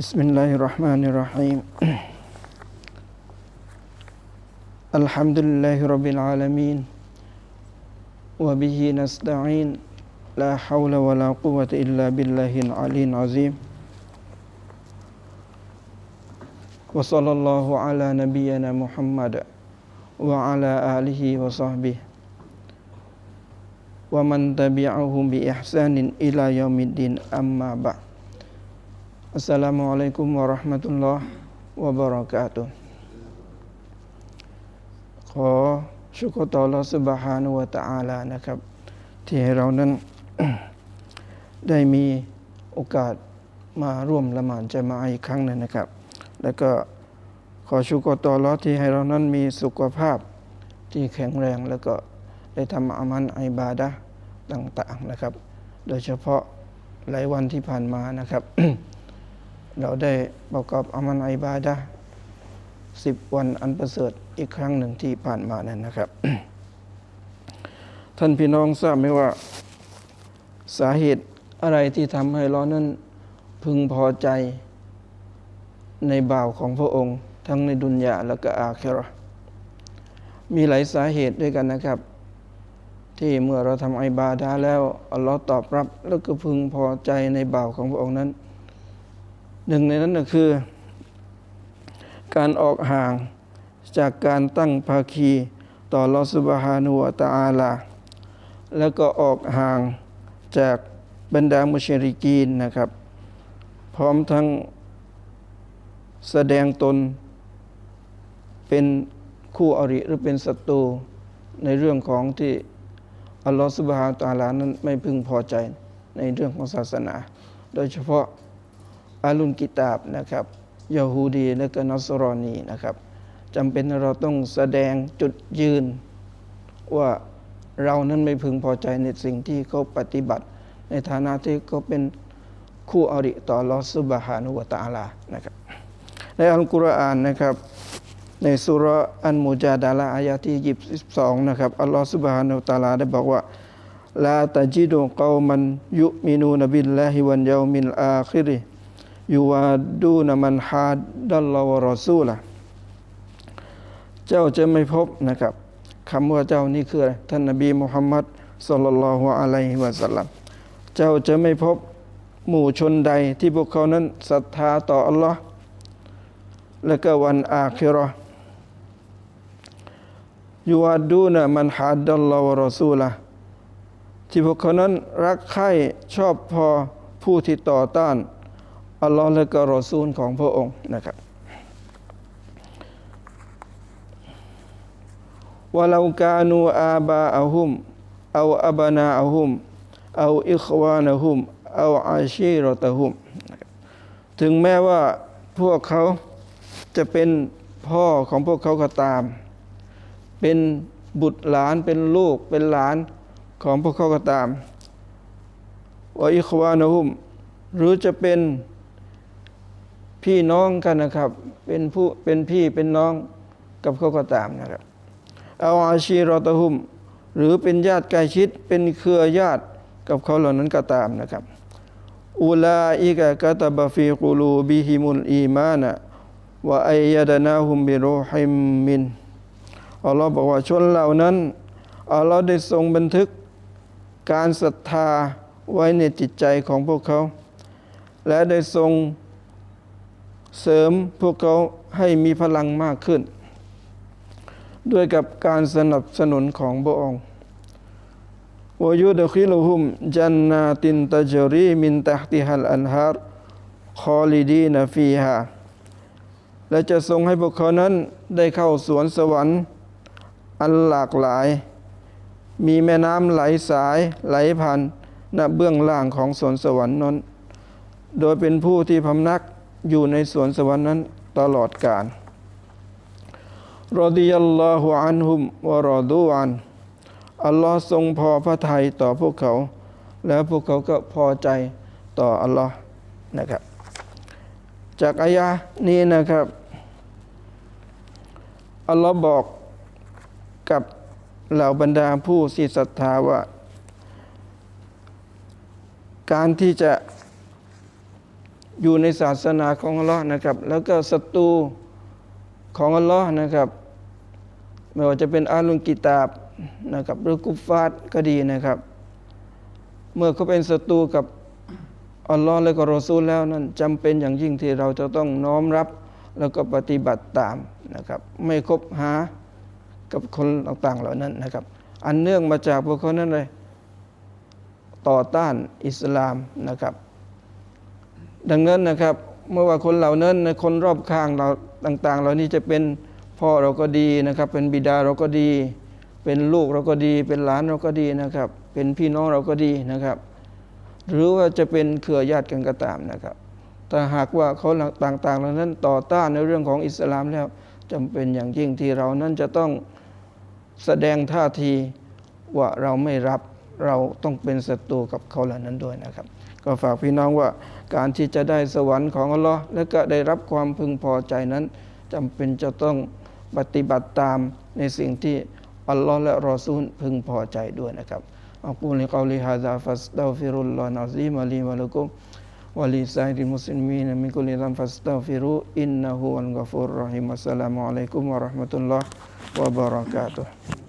بسم الله الرحمن الرحيم الحمد لله رب العالمين وبه نستعين لا حول ولا قوة إلا بالله العلي العظيم وصلى الله على نبينا محمد وعلى آله وصحبه ومن تبعهم بإحسان إلى يوم الدين أما بعد Assalamualaikum warahmatullahi wabarakatuh ขอชุกต่อลอสุบฮานุวะตะอาลานะครับ ที่ให้เรานั้น ได้มีโอกาสมาร่วมละหมาดจะมาอีกครั้งหนึ่งนะครับ แล้วก็ขอชุกต่อลอที่ให้เรานั้นมีสุขภาพที่แข็งแรงแล้วก็ได้ทำอามันไอบาดะต่างๆนะครับ โดยเฉพาะหลายวันที่ผ่านมานะครับ เราได้ประกอบอามันไอบาดะสิบวันอันประเสริฐอีกครั้งหนึ่งที่ผ่านมานั้นนะครับ ท่านพี่น้องทราบไหมว่า สาเหตุอะไรที่ทำให้เรานั้นพึงพอใจในบ่าวของพระองค์ ทั้งในดุนยาและก็อาคิราะมีหลายสาเหตุด้วยกันนะครับ ที่เมื่อเราทำไอบาดาแล้วอัลลอฮ์ตอบรับ แล้วก็พึงพอใจในบ่าวของพระองค์นั้น หนึ่งในนั้นก็คือ การออกห่างจากการตั้งภาคีต่อลอสุบฮานุวตะอาลา แล้วก็ออกห่างจากบรรดามุชริกีนนะครับ พร้อมทั้งแสดงตนเป็นคู่อริหรือเป็นศัตรูในเรื่องของที่อัลลอฮฺสุบฮานตะอาลานั้นไม่พึงพอใจในเรื่องของศาสนา โดยเฉพาะ อาลุนกิตาบนะครับยาฮูดีและก็นัสรอนีนะครับจำเป็นเราต้องแสดงจุดยืน ว่าเรานั้นไม่พึงพอใจในสิ่งที่เขาปฏิบัติ ในฐานะที่เขาเป็นคู่อริต่อลอสุบฮานุวตาลานะครับในอัลกุรอานนะครับในสุร์อันมุจาดาลาอายะที่ยีสิบสองนะครับอัลลอฮฺสุบฮานาอัลตาลาได้บอกว่าลาตะจิดุกอมันยุมินูนบิลลาฮิวันยามิลอาคิริ ยูวาดูนมันฮาดัลลอฮฺวรอซูล่ะเจ้าจะไม่พบนะครับคำว่าเจ้านี่คืออะไรท่านนบีมุฮัมมัดสุลลัลลอฮุอะลัยฮิวะสัลลัมเจ้าจะไม่พบหมู่ชนใดที่พวกเขานั้นศรัทธาต่ออัลลอฮ์และก็วันอาคิราะห์ยูวาดูนะมันฮัดดัลลอฮฺวรอซูละที่พวกเขานั้นรักใคร่ชอบพอผู้ที่ต่อต้าน อัลลอฮ์และก็รอซูลของพระองค์นะครับว่าเรากานูอาบาอาหุมเอาอับนาอาหุมเอาอิควานะหุมเอาอาชีรตะหุมถึงแม้ว่าพวกเขาจะเป็นพ่อของพวกเขาก็ตาม เป็นบุตรหลานเป็นลูกเป็นหลานของพวกเขาก็ตามว่าอิควานะฮุมหรือจะเป็น พี่น้องกันนะครับ เป็นผู้เป็นพี่เป็นน้องกับเขาก็ตามนะครับเอาอาชีรอตะฮุม หรือเป็นญาติใกล้ชิดเป็นเครือญาติกับเขาเหล่านั้นก็ตามนะครับอุลาอิกะกะตบฟีกุลูบิฮิมุลอีมานะวะอัยยะดนาฮุมบิรูฮิมมินอัลลอฮ์บอกว่าชนเหล่านั้นอัลลอฮ์ได้ทรงบันทึก การศรัทธาไว้ในจิตใจของพวกเขา และได้ทรง เสริมพวกเขาให้มีพลังมากขึ้น ด้วยกับการสนับสนุนของพระองค์วยุดคิลุฮุมจันนาตินตะจรีมินตะติฮัลอันฮาร์คอลิดีนฟีฮาและจะทรงให้พวกเขานั้นได้เข้าสวนสวรรค์อันหลากหลาย มีแม่น้ำไหลสายไหลผ่านณเบื้องล่างของสวนสวรรค์นั้น โดยเป็นผู้ที่พำนัก อยู่ในสวนสวรรค์นั้นตลอดกาลรอดิยัลลอฮุอันฮุมวะรอดูอัน อัลลอฮ์ทรงพอพระทัยต่อพวกเขา แล้วพวกเขาก็พอใจต่ออัลลอฮ์นะครับ จากอายะนี้นะครับ อัลลอฮ์บอกกับเหล่าบรรดาผู้ที่ศรัทธาว่า การที่จะ อยู่ในศาสนาของอัลลอฮ์นะครับ แล้วก็ศัตรูของอัลลอฮ์นะครับ ไม่ว่าจะเป็นอาลุนกิตาบนะครับหรือกุฟฟาร์ก็ดีนะครับ เมื่อเขาเป็นศัตรูกับอัลลอฮ์และก็รอซูลแล้วนั้นจำเป็นอย่างยิ่งที่เราจะต้องน้อมรับแล้วก็ปฏิบัติตามนะครับ ไม่คบหากับคนต่างๆเหล่านั้นนะครับ อันเนื่องมาจากพวกเขานั้นเลยต่อต้านอิสลามนะครับ ดังนั้นนะครับ เมื่อว่าคนเหล่านั้นคนรอบข้างเราต่าง ๆ เหล่านี้จะเป็นพ่อเราก็ดีนะครับ เป็นบิดาเราก็ดี เป็นลูกเราก็ดี เป็นหลานเราก็ดีนะครับ เป็นพี่น้องเราก็ดีนะครับ หรือว่าจะเป็นเครือญาติกันก็ตามนะครับแต่หากว่าเขาต่างๆเหล่านั้นต่อต้านในเรื่องของอิสลามแล้วจำเป็นอย่างยิ่งที่เรานั้นจะต้องแสดงท่าทีว่าเราไม่รับเราต้องเป็นศัตรูกับเขาเหล่านั้นด้วยนะครับ ก็ฝากพี่น้องว่า การที่จะได้สวรรค์ของอัลลอฮ์และก็ได้รับความพึงพอใจนั้น จำเป็นจะต้องปฏิบัติตามในสิ่งที่อัลลอฮ์และรอซูลพึงพอใจด้วยนะครับอักูลิกาลิฮะซาฟัสตาฟิรุลลอฮ์นาซีมาลีมาลุกุมวะลิซาฮิมุสลิมีนมิคุลิซัมฟัสตาฟิรุอินนะฮุอัลกัฟูรรอฮิมัสสลามุอะลัยกุมวะราะห์มะตุลลอฮ์วะบะเราะกาตุฮ์